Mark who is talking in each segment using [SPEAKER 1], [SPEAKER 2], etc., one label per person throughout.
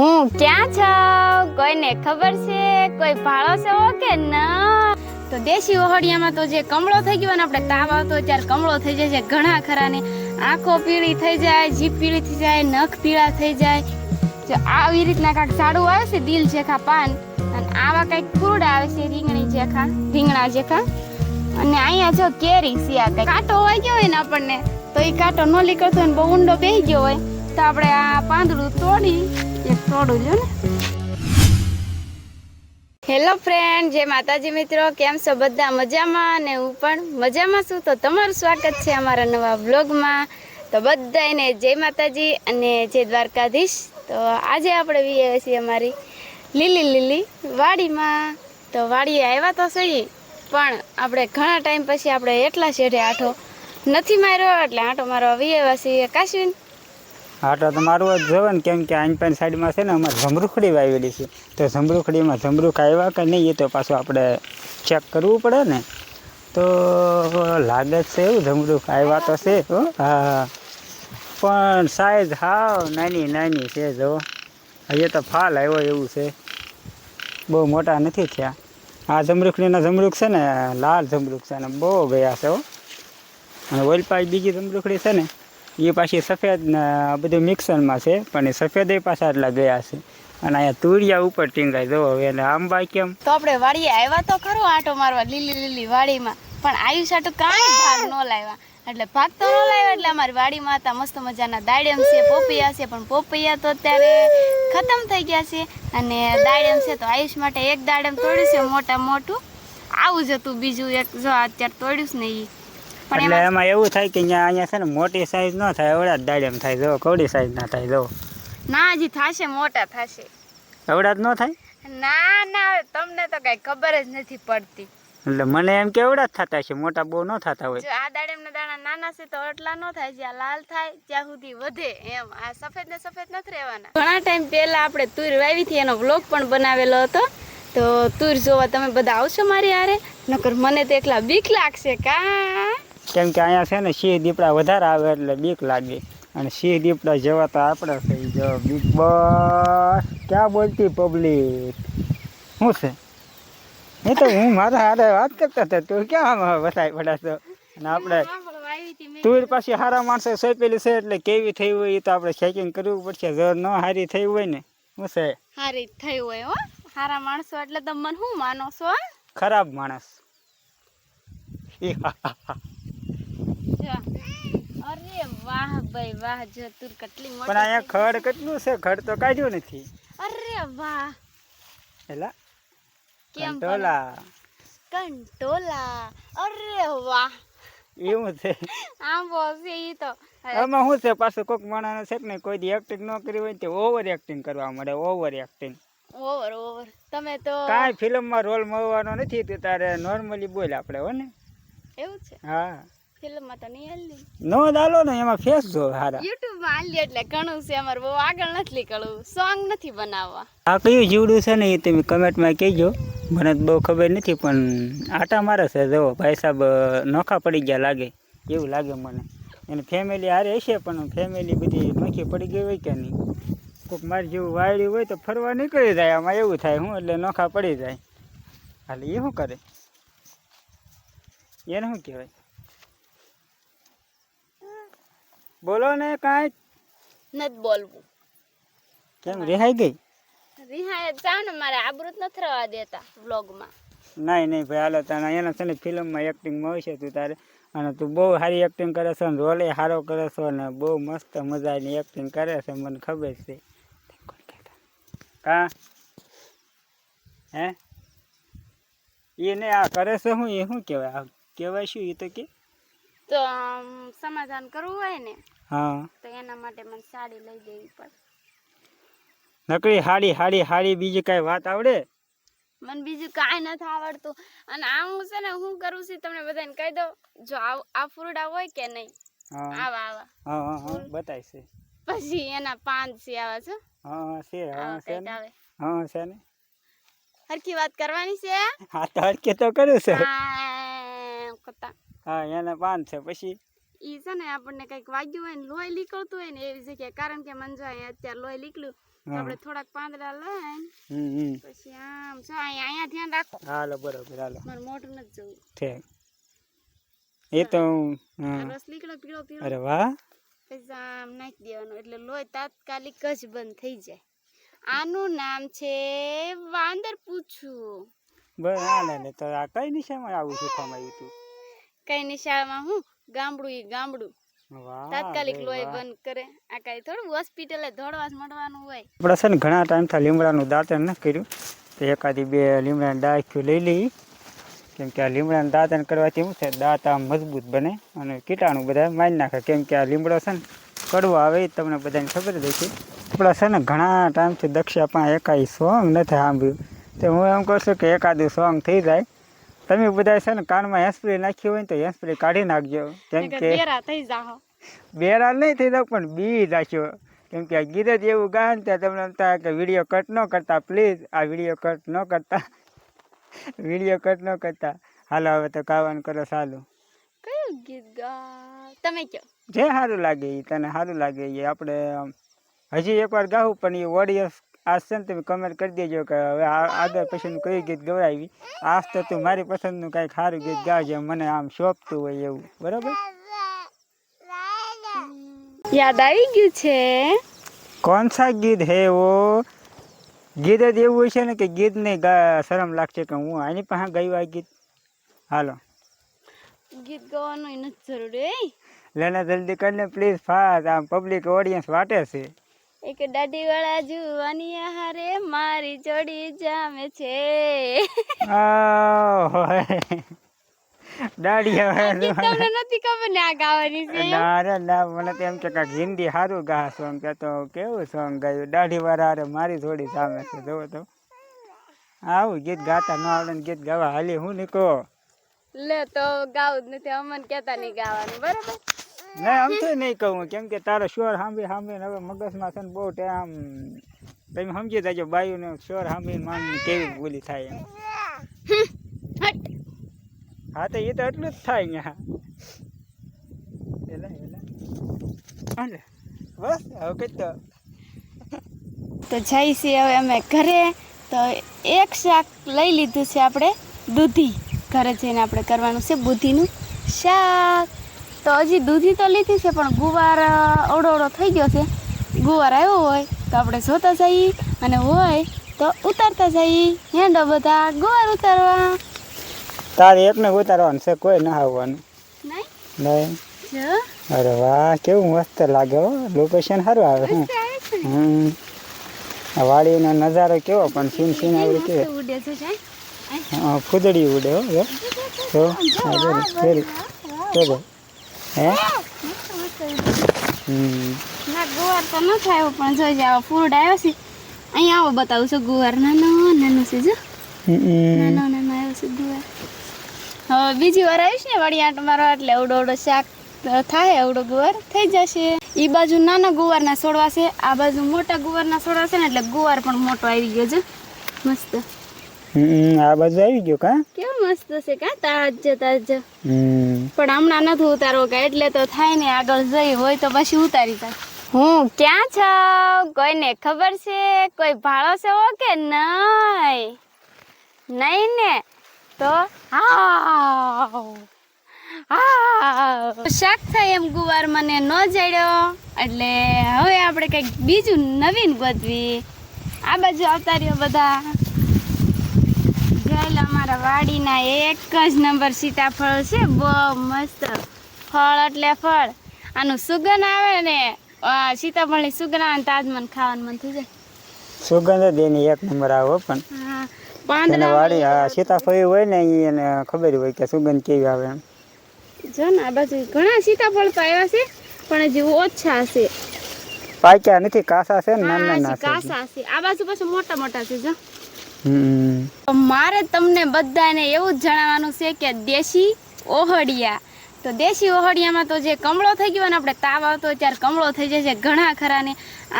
[SPEAKER 1] હું ક્યાં છો? કોઈને ખબર છે? કોઈ ભાળો છે કે ના? તો દેશી ઓહડિયામાં તો જે કમળો થઈ ગયો ને, આપણે તાવ આવતો ત્યારે કમળો થઈ જાય છે ઘણા ખરા ને આંખો પીળી થઈ જાય, જીભ પીળી થઈ જાય, નખ પીળા થઈ જાય. જો આવી રીતના કાંઈક સાડું આવે છે, દિલ જેખા પાન. અને આવા કંઈક ફૂડ આવે છે, રીંગણી જેખા, રીંગણા જેખા. અને અહીંયા જો કેરી છે કંઈક કાંટો હોય ગયો હોય ને આપણને, તો એ કાંટો ન નીકળતો હોય ને, બહુ ઊંડો બેસી ગયો હોય, તો આપણે આ પાંદડું તોડી એક તોડું ને? હેલો ફ્રેન્ડ જે માતાજી મિત્રો, કેમ છો બધા? મજામાં? ને હું પણ મજામાં છું. તો તમારું સ્વાગત છે અમારા નવા વ્લોગમાં. તો બધાને જય માતાજી અને જય દ્વારકાધીશ. તો આજે આપણે વીએ છીએ અમારી લીલી લીલી વાડીમાં. તો વાડીએ આવ્યા તો સહી પણ આપણે ઘણા ટાઈમ પછી આપણે એટલા શેઢે આઠો નથી માર્યો, એટલે આંટો મારો વી આવ્યા છીએ
[SPEAKER 2] આટો તો તમારું જ જોવે ને, કેમ કે આઈનપાન સાઈડમાં છે ને, અમારે જમરૂખડી વાવેલી છે. તો જમરૂખડીમાં જમરૂખ આવ્યા કે નહીં, એ તો પાછું આપણે ચેક કરવું પડે ને. તો લાગે છે એવું જમરૂખ આવ્યા તો છે, હો. હા પણ સાઈઝ હાવ નાની નાની છે, જો. હજી તો ફાલ આવ્યો એવું છે. બહુ મોટા નથી થયા. આ જમરૂખડીના જમરૂખ છે ને, લાલ જમરૂખ છે અને બહુ ગયા છે, હો. અને ઓલપાઈ બીજી જમરૂખડી છે ને એ પાછી સફેદ બધું મિક્સરમાં છે, પણ એ સફેદ પાછા એટલા ગયા છે. અને અહીંયા તુરિયા ઉપર ટીંગાય, જો હવે એટલે આંબા કેમ?
[SPEAKER 1] તો આપણે વાડીએ આવ્યા તો ખરું આંટો મારવા, લીલી લીલી વાડીમાં. પણ આયુષ આટું કાંઈ ભાગ ન લાવ્યા. એટલે ભાગ તો ન લાવ્યા, એટલે અમારી વાડીમાં હતા, મસ્ત મજાના દાડેમ છે, પોપૈયા છે, પણ પોપૈયા તો અત્યારે ખતમ થઈ ગયા છે. અને દાડેમ છે તો આયુષ માટે એક દાડમ તોડ્યું છે, મોટા મોટું. આવું જ હતું બીજું એક, જો અત્યારે તોડ્યું નહીં. પણ
[SPEAKER 2] એટલે
[SPEAKER 1] એમાં
[SPEAKER 2] એવું થાય કે અહીંયા અહીંયા છે ને મોટી સાઈઝ ન થાય એવડા જ દાડમ થાય જો કવડી સાઈઝ ના થાય જો.
[SPEAKER 1] ના હજી થશે મોટા થશે.
[SPEAKER 2] એવડા જ ન થાય?
[SPEAKER 1] ના ના તમને તો કઈ ખબર જ નથી પડતી.
[SPEAKER 2] એટલે મને એમ કે એવડા જ થતા છે મોટા બહુ ન થતા હોય.
[SPEAKER 1] આ દાડમના દાણા નાના છે તો એટલા ન થાય જ્યાં લાલ થાય ત્યાં સુધી વધે એમ. આ સફેદ ને સફેદ નથી રહેવાના. ઘણા ટાઈમ પહેલા આપણે તુર વાવી હતી એનો વ્લોગ પણ બનાવેલો હતો. તો તુર જોવા તમે બધા આવશો મારી હારે નકર મને તો એકલા બીક લાગશે કા?
[SPEAKER 2] કેમ કે અહીંયા છે ને સિંહ દીપડા વધારે આવે એટલે બીક લાગે. અને સિંહ દીપડા જેવા તો આપણે થઈ જો બીક. બસ ક્યાં બોલતી પબ્લિક શું છે? એ તો હું મારા હારે વાત કરતા હતા. તું ક્યાં આમાં પડ્યા છો અને આપણે તુર પાછી સારા માણસો સોંપેલી છે એટલે કેવી થઈ હોય એ તો આપણે ચેકિંગ કરવું પડશે. જો ન સારી થઈ હોય ને શું છે?
[SPEAKER 1] હારી થઈ હોય હો. સારા માણસો એટલે તમે મને શું માનો છો?
[SPEAKER 2] ખરાબ માણસ.
[SPEAKER 1] વાહ ભાઈ વાહ જો તુર કેટલી
[SPEAKER 2] પણ
[SPEAKER 1] મોટી
[SPEAKER 2] અહીંયા ખડ કેટલું છે? ખડ તો કાઢ્યું નથી.
[SPEAKER 1] અરે વાહ.
[SPEAKER 2] એલા
[SPEAKER 1] કેમ પણ?
[SPEAKER 2] કંટોલા.
[SPEAKER 1] કંટોલા અરે વાહ.
[SPEAKER 2] એવું છે?
[SPEAKER 1] આમ બોસે ઈ તો.
[SPEAKER 2] આમાં શું છે? પાછું કોઈક માણસ છે કે ને કોઈ દી એક્ટિંગ ન કરી હોય તે ઓવર એક્ટિંગ કરવા મળે ઓવર એક્ટિંગ
[SPEAKER 1] ઓવર ઓવર તમે તો
[SPEAKER 2] કાંઈ ફિલ્મમાં રોલ મળવાનો નથી તે તારે નોર્મલી બોલ આપણે હો ને?
[SPEAKER 1] એવું છે?
[SPEAKER 2] હા.
[SPEAKER 1] ફિલ્મમાં તો નહીં હાલી
[SPEAKER 2] નો દાલો ને એમાં ફેસ જો હારા.
[SPEAKER 1] યુટ્યુબમાં હાલી એટલે ઘણું છે અમારે બહુ આગળ નથી નીકળવું. સોંગ નથી બનાવવા.
[SPEAKER 2] આ કયું જીવડું છે ને એ તમે કમેન્ટમાં કહેજો. મને બહુ ખબર નથી પણ આટા મારે છે જો. ભાઈ સાહેબ નોખા પડી ગયા લાગે. એવું લાગે મને. એને ફેમિલી હારે હશે પણ ફેમિલી બધી નોખી પડી ગઈ હોય કે નહીં? કોઈક મારી જેવું વાયડ્યું હોય તો ફરવા નીકળી જાય આમાં એવું થાય હું એટલે નોખા પડી જાય. હાલે એ શું કરે? એને શું કહેવાય? બોલો ને કાંઈ.
[SPEAKER 1] નથી બોલવું.
[SPEAKER 2] કેમ રિહાઈ ગઈ?
[SPEAKER 1] રિહાઈ જાવ ને મારે આબરૂત નથી રહેવા દેતા વ્લોગમાં.
[SPEAKER 2] નહીં નહીં ભાઈ હાલો તને એના છે ને ફિલ્મમાં એક્ટિંગ મળશે તું તારે. અને તું બહુ સારી એક્ટિંગ કરે છે ને રોલે સારો કરે છે ને બહુ મસ્ત મજાની એક્ટિંગ કરે છે મને ખબર છે. કા હે? એને આ કરે છે શું એ શું કહેવાય? કહેવાય શું એ તો કે?
[SPEAKER 1] તો સમાધાન કરવું હોય ને?
[SPEAKER 2] હા.
[SPEAKER 1] તો એના માટે મને સાડી લઈ દેવી પડે.
[SPEAKER 2] નકરી હાડી હાડી હાડી બીજી કઈ વાત આવડે?
[SPEAKER 1] મને બીજું કાંઈ નથી આવડતું. અને આ હું છે ને હું કરું છું તમને બધાને કહી દઉં. જો આ ફૂરડા હોય કે નહીં? આવા આવા.
[SPEAKER 2] હા હા હા બતાય છે.
[SPEAKER 1] પછી એના પાંચ છે આવા છે
[SPEAKER 2] હા હા છે હા છે ને? હા છે ને?
[SPEAKER 1] હરખી વાત કરવાની છે?
[SPEAKER 2] હા તો છે. હા એના પાન છે. પછી?
[SPEAKER 1] ઈ છે ને આપણને કંઈક વાગ્યું હોય ને લોહી નીકળતું હોય ને એવી જગ્યાએ. કારણ કે મને જો અહીંયા અત્યારે લોહી નીકળ્યું આપણે થોડાક પાંદડા
[SPEAKER 2] હમ
[SPEAKER 1] પછી આમ જો અહીંયા અહીંયા ધ્યાન રાખો.
[SPEAKER 2] હાલો બરોબર હાલો.
[SPEAKER 1] મારે મોઢું નથી જવું.
[SPEAKER 2] ઠીક. એ તો
[SPEAKER 1] રસ નીકળે પીળો પીળો.
[SPEAKER 2] અરે વાહ.
[SPEAKER 1] પછી આમ નાખી દેવાનું એટલે લોહી તાત્કાલિક જ બંધ થઈ જાય. આનું નામ છે વાંદર પૂછું.
[SPEAKER 2] બરાબર તો આ કઈ નિશામાં આવું શીખવામાં આવ્યું તું?
[SPEAKER 1] કઈ નિશાળમાં હું? ગામડું ઈ ગામડું. તાત્કાલિક લોહી બંધ કરે. આ કઈ થોડું હોસ્પિટલે દોડવા મળવાનું હોય.
[SPEAKER 2] આપણે છે ને ઘણા ટાઈમથી લીમડાનું દાંતણ ન કર્યું. તો એકાદી બે લીમડાની ડાળખીઓ લઈ લઈ. કેમ કે આ લીમડાનું દાંતણ કરવાથી શું છે દાંત આમ મજબૂત બને અને કીટાણુ બધા મારી નાખે. કેમ કે આ લીમડો છે ને કડવો આવે એ તમને બધાને ખબર જ છે આપણા છે ને ઘણા ટાઈમથી દક્ષા પણ એકાઈ સોંગ નથી સાંભળ્યું. તો હું એમ કહું છું કે એકાદું સોંગ થઈ જાય. તમે બધા છે ને કાનમાં હેસ્પ્રે નાખી હોય ને તો હેસ્પ્રે કાઢી નાખજો. કેમ કે
[SPEAKER 1] બેરા
[SPEAKER 2] નહીં થઈ જાવ પણ બી રાખ્યો. કેમ કે આ ગીત જ એવું ગાન ત્યાં તમને એમ થાય કે વીડિયો કટ ન કરતા પ્લીઝ આ વીડિયો કટ ન કરતા. વીડિયો કટ ન કરતા. હાલો હવે તો ગાવાનું કરો સારું
[SPEAKER 1] કયું ગીત ગા? તમે કયો?
[SPEAKER 2] જે સારું લાગે એ તને સારું લાગે એ આપણે હજી એકવાર ગાવું પણ એ ઓડિયન્સ आज से तुम कमर कर दो आगे पशी कई गीत गवरावी आज तो तू मारी पसंद नु कई सारू गीत गाज मैं आम शोभत हो
[SPEAKER 1] बराबर याद आई गयु
[SPEAKER 2] कौन सा गीत है वो गीत एवं कि गीत ने शरम लगते हूँ आनी पहा गयु आ
[SPEAKER 1] गीत हालो गीत गाने ज़रूर लेना
[SPEAKER 2] जल्दी कर ले प्लीज़ फास्ट आम पब्लिक ऑडियंस वाटे से
[SPEAKER 1] એક દાઢી વાળા જુવાની હારે મારી જોડી જામે છે.
[SPEAKER 2] દાઢી હવે
[SPEAKER 1] તમને નથી ખબર ને આ ગાવાની છે
[SPEAKER 2] ના રે ના મને તો એમ કે હિન્દી સારું ગા સોંગ. કે તો કેવું સોંગ ગાયું? દાઢી વાળા હારે મારી થોડી સામે છે. જોવો તો. આવું ગીત ગાતા ન આવડે ગીત ગાવા હાલી હું નીકો
[SPEAKER 1] લે તો ગાવું જ નથી. અમને કેતા નહીં ગાવાનું. બરાબર?
[SPEAKER 2] ના, આમ તો નહીં કહું. કેમ કે તારો સ્વર સાંભળી સાંભળીને હવે મગજમાં છે ને બહુ આમ, તમે સમજી દેજો બાયુને સ્વર સાંભળીને માનની કેવી બોલી થાય એમ. હા, તો એ તો એટલું જ થાય એલા એલા. બસ, હવે કઈ તો.
[SPEAKER 1] તો જઈ છીએ હવે અમે ઘરે. તો એક શાક લઈ લીધું છે આપણે દૂધી. ઘરે જઈને આપણે કરવાનું છે બુધીનું શાક. તો હજી દૂધી તો લીધી છે પણ ગુવાર ઓળો ઓળો થઈ ગયો છે. ગુવાર આવ્યો હોય તો આપણે જોતા જઈએ અને હોય તો ઉતારતા જઈએ. હેંડો બધા ગુવાર ઉતારવા.
[SPEAKER 2] તારે એકને ઉતારવાનું છે કોઈ ના આવવાનું.
[SPEAKER 1] નહીં?
[SPEAKER 2] અરે વાહ કેવું મસ્ત લાગે હો. લોકેશન સારું આવે. હમ. વાડીનો નજારો કેવો પણ સીન સીન આવડે
[SPEAKER 1] કે.
[SPEAKER 2] કેવો ફૂદડી ઉડે હો. જો. જો. હે?
[SPEAKER 1] ના ગુવાર તો ન થાય પણ જોઈ જાવ ફૂડ આવ્યો છે અહીંયા આવો બતાવું છું ગુવાર. નાનો નાનો છે જો. નાનો નાનો આવ્યો છે ગુવાર. હવે બીજી વાર આવીશ ને વળી આંટો મારો એટલે એવડો એવડો શાક થાય એવડો ગુવાર થઈ જશે. એ બાજુ નાના ગુવારના છોડવા છે આ બાજુ મોટા ગુવારના છોડવા છે ને એટલે ગુવાર પણ મોટો આવી ગયો છે. મસ્ત.
[SPEAKER 2] હમ, આ બાજુ આવી ગયો કા?
[SPEAKER 1] કેવો મસ્ત છે કા? તાજો તાજો.
[SPEAKER 2] હમ.
[SPEAKER 1] પણ હમણાં નથી ઉતારવો કે એટલે તો થાય ને આગળ જઈ હોય તો પછી ઉતારી તા હું ક્યાં છો? કોઈને ખબર છે? કોઈ ભાળો છે ઓ કે નહીં? નહીં ને? તો હા શાક થાય એમ ગુવાર મને ન જડ્યો. એટલે હવે આપણે કંઈક બીજું નવીન ગોતવી આ બાજુ આવતા રહ્યો બધા. વાડીના એક જ નંબર સીતાફળ છે. બહુ મસ્ત ફળ એટલે ફળ. આનું સુગંધ આવે ને સીતાફળની સુગંધ આવે ને તાજ મને ખાવાનું મન થઈ જાય.
[SPEAKER 2] સુગંધ જ એની એક નંબર આવે પણ.
[SPEAKER 1] પાંદડા
[SPEAKER 2] વાડી હા સીતાફળ હોય ને એને ખબર હોય કે સુગંધ કેવી આવે એમ.
[SPEAKER 1] જો ને આ બાજુ ઘણા સીતાફળ તો આવ્યા છે પણ હજી ઓછા છે.
[SPEAKER 2] પાક્યા નથી કાસા છે ને નાના નાના
[SPEAKER 1] કાસા છે. આ બાજુ પાછું મોટા મોટા છે જો. મારે તમને બધાને એવું જ જણાવવાનું છે કે દેશી ઓહડિયા. તો દેશી ઓહડિયામાં તો જે કમળો થઈ ગયો ને, આપણે તાવ આવતો ત્યારે કમળો થઈ જાય છે ઘણા ખરાને.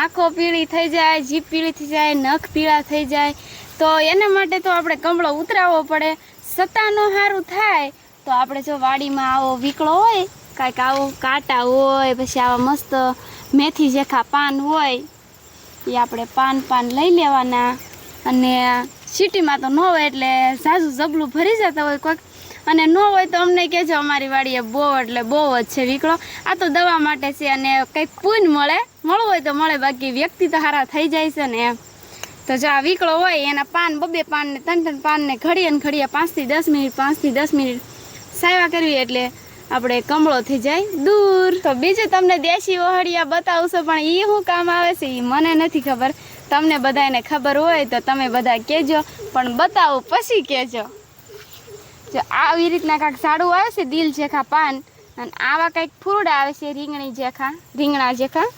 [SPEAKER 1] આંખો પીળી થઈ જાય, જીભ પીળી થઈ જાય, નખ પીળા થઈ જાય. તો એના માટે તો આપણે કમળો ઉતરાવવો પડે. સત્તાનો સારું થાય, તો આપણે જો વાડીમાં આવો વીકળો હોય, કાંઈક આવો કાંટા હોય, પછી આવા મસ્ત મેથી જેખા પાન હોય, એ આપણે પાન પાન લઈ લેવાના. અને સિટીમાં તો ન હોય એટલે સાસુ જબલું ભરી જતા હોય કોઈક અને ન હોય તો અમને કહેજો અમારી વાડીએ બહુ એટલે બહુ જ છે વીકળો આ તો દવા માટે છે અને કંઈક પૂન મળે. મળવું હોય તો મળે, બાકી વ્યક્તિ તો સારા થઈ જાય છે ને એમ. તો જો આ વીકળો હોય, એના પાન, બબે પાન ને ત્રણ ત્રણ પાનને ઘડીએ ને ઘડીએ પાંચથી દસ મિનિટ પાંચથી દસ મિનિટ સાયવા કરવી એટલે આપણે કમળો થઈ જાય દૂર. તો બીજું તમને દેશી ઓહળિયા બતાવશો પણ એ શું કામ આવે છે એ મને નથી ખબર. તમને બધાને ખબર હોય તો તમે બધા કહેજો પણ બતાવો પછી કહેજો. જો આવી રીતના કાંઈક સાડું આવે છે દિલ જેખા પાન અને આવા કંઈક ફૂરડા આવે છે રીંગણી જેખા રીંગણા જેખા.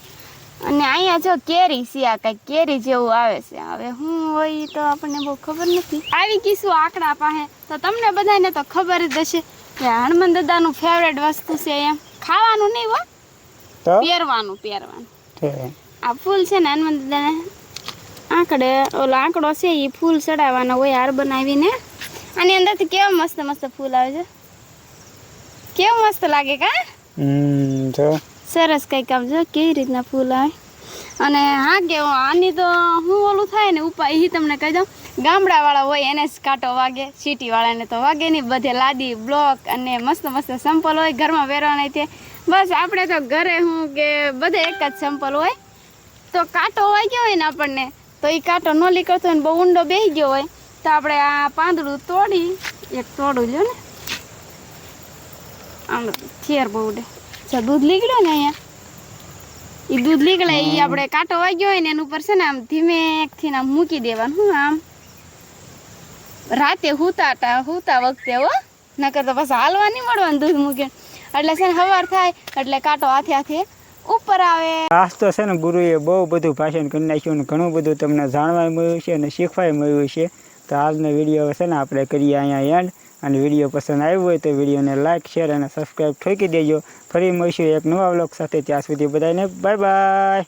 [SPEAKER 1] અને અહીંયા જો કેરી છે આ કંઈક કેરી જેવું આવે છે. હવે હું હોય તો આપણને બહુ ખબર નથી. આવી કીશું આંકડા પાસે તો તમને બધાને તો ખબર જ હશે કે હનુમાન દાદાનું ફેવરેટ વસ્તુ છે એમ. ખાવાનું નહીં હો પહેરવાનું પહેરવાનું. આ ફૂલ છે ને હનુમાન દાદાને આંકડે ઓલો આંકડો છે એ ફૂલ ચડાવવાનો હોય હાર બનાવીને. આની અંદરથી કેવા મસ્ત મસ્ત ફૂલ આવે છે. કેવું મસ્ત લાગે કા? સરસ કંઈક આમ જો કેવી રીતના ફૂલ આવે. અને હા કે આની તો હું ઓલું થાય ને ઉપાય એ તમને કહી દઉં. ગામડાવાળા હોય એને જ કાંટો વાગે સિટીવાળાને તો વાગે નહીં. બધે લાદી બ્લોક અને મસ્ત મસ્ત સંપલ હોય ઘરમાં વેરવાના તે. બસ આપણે તો ઘરે હું કે બધે એક જ સંપલ હોય. તો કાંટો વાગ્યો હોય ને આપણને તો એ કાંટો ન નીકળતો હોય ને બહુ ઊંડો બેસી ગયો હોય તો આપણે આ પાંદડું તોડી એક તોડું લ્યો ને. આમ ચેર બહુ ઉડે જો દૂધ નીકળ્યો ને અહીંયા એ દૂધ નીકળે એ આપણે કાંટો વાગ્યો હોય ને એના ઉપર છે ને આમ ધીમેકથી ને આમ મૂકી દેવાનું હું આમ. રાતે હુતા હુતા વખતે હો નકર તો પછી હાલવા નહીં મળવાનું દૂધ મૂકે એટલે છે ને સવાર થાય એટલે કાંટો હાથે હાથે ઉપર આવે.
[SPEAKER 2] આજ તો છે ને ગુરુએ બહુ બધું ભાષણ કરી નાખ્યું અને ઘણું બધું તમને જાણવા મળ્યું છે અને શીખવાય મળ્યું છે. તો આજનો વીડિયો છે ને આપણે કરીએ અહીંયા એન્ડ અને વીડિયો પસંદ આવ્યો હોય તો વિડીયોને લાઇક શેર અને સબસ્ક્રાઈબ ઠોકી દેજો. ફરી મળીશું એક નવા વ્લોગ સાથે. ત્યાં સુધી બધાને બાય બાય